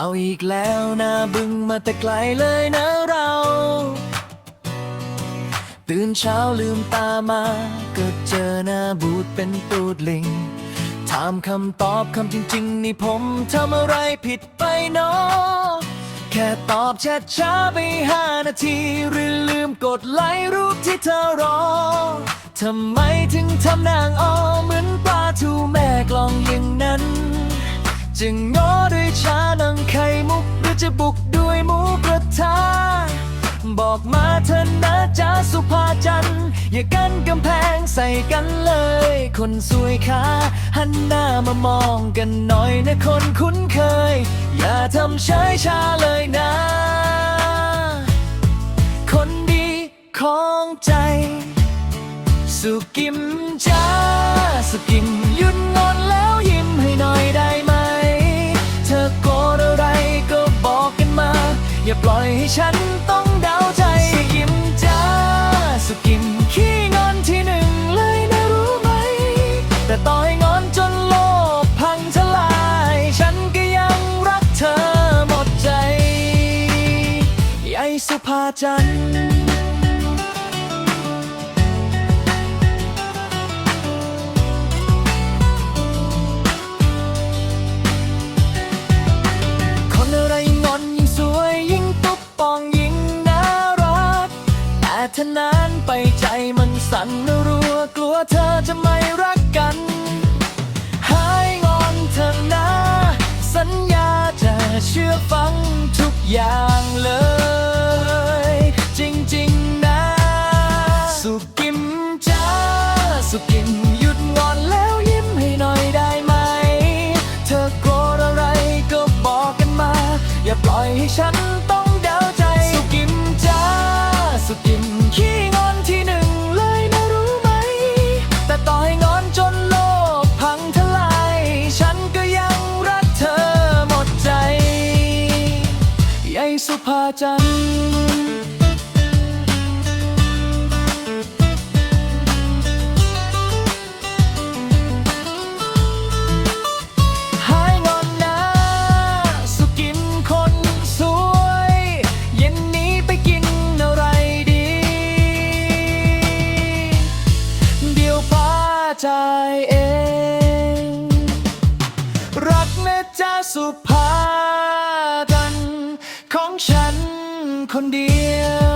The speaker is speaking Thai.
เอาอีกแล้วนะบึงมาแต่ไกลเลยนะเรา ตื่นเช้าลืมตามาก็เจอหน้าบูดเป็นตูดลิง ถามคำตอบคำจริง ๆ นี่ผมทำอะไรผิดไปเนาะแค่ตอบแชทช้าไปห้านาที หรือลืมกดไลค์รูปที่เธอรอทำไมถึงทำนางอ้อเหมือนปลาทูแม่กลองอย่างนั้น จะง้อด้วยชานังไข่มุก หรือจะบุกด้วยหมูกระทะบอกมาเถอะนะจ๊ะสุภาจันอย่ากันกำแพงใส่กันเลย คนสวยขาหันหน้ามามองกันหน่อยนะคนคุ้นเคย อย่าทำเฉยชาเลยนะ คนดีของใจ สุกิมจ้าสุกิม ล่อยให้ฉันต้องเดาใจสุกิมจ้าสุกิมขี้งอนที่หนึ่งเลยนะรู้ไหม แต่ต่อให้งอนจนโลกพังทลาย ฉันก็ยังรักเธอหมดใจไอสุภาจันทร์ แต่ถ้านานไปใจมันสั่นรัวกลัวเธอจะไม่รักกัน หายงอนเธอนะ สัญญาจะเชื่อฟังทุกอย่างเลย จริงๆนะ สุกิมจ้าสุกิมหยุดงอนแล้วยิ้มให้หน่อยได้ไหม เธอโกรธอะไรก็บอกกันมา อย่าปล่อยให้ฉันต้อง ดีเดี๋ยวป้าจ่ายเอง รักนะจ๊ะสุภา ของฉันคนเดียว